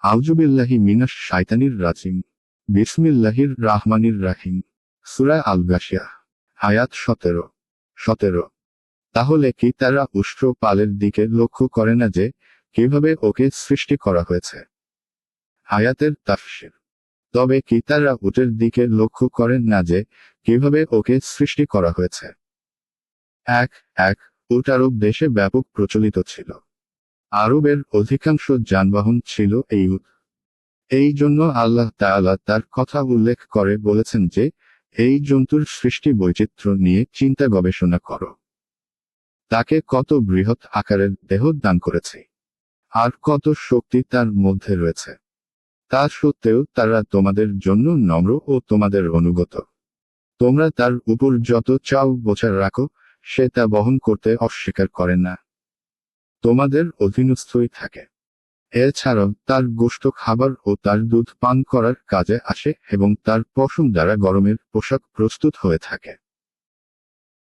আউজুবিল্লাহি মিনাস শাইতানির রাজিম। বিসমিল্লাহির রাহমানির রাহিম। সুরা আল গাশিয়া আয়াত সতেরো। সতেরো। তাহলে কি তারা উষ্ট্র পালের দিকে লক্ষ্য করে না যে, কীভাবে ওকে সৃষ্টি করা হয়েছে? হায়াতের তাফসির। তবে কি তারা উটের দিকে লক্ষ্য করেন না যে, কীভাবে ওকে সৃষ্টি করা হয়েছে? এক এক, উট আরব দেশে ব্যাপক প্রচলিত ছিল। আরবের অধিকাংশ যানবাহন ছিল এই এই জন্য আল্লাহ তাআলা তার কথা উল্লেখ করে বলেছেন যে, এই জন্তুর সৃষ্টি বৈচিত্র্য নিয়ে চিন্তা গবেষণা করো। তাকে কত বৃহৎ আকারের দেহ দান করেছে। আর কত শক্তি তার মধ্যে রয়েছে। তা সত্ত্বেও তারা তোমাদের জন্য নম্র ও তোমাদের অনুগত। তোমরা তার উপর যত চাও বোঝা রাখো, সে তা বহন করতে অস্বীকার করে না। তোমাদের অধীনস্থই থাকে। এছাড়াও তার গোষ্ঠ খাবার ও তার দুধ পান করার কাজে আসে এবং তার পশম দ্বারা গরমের পোশাক প্রস্তুত হয়ে থাকে।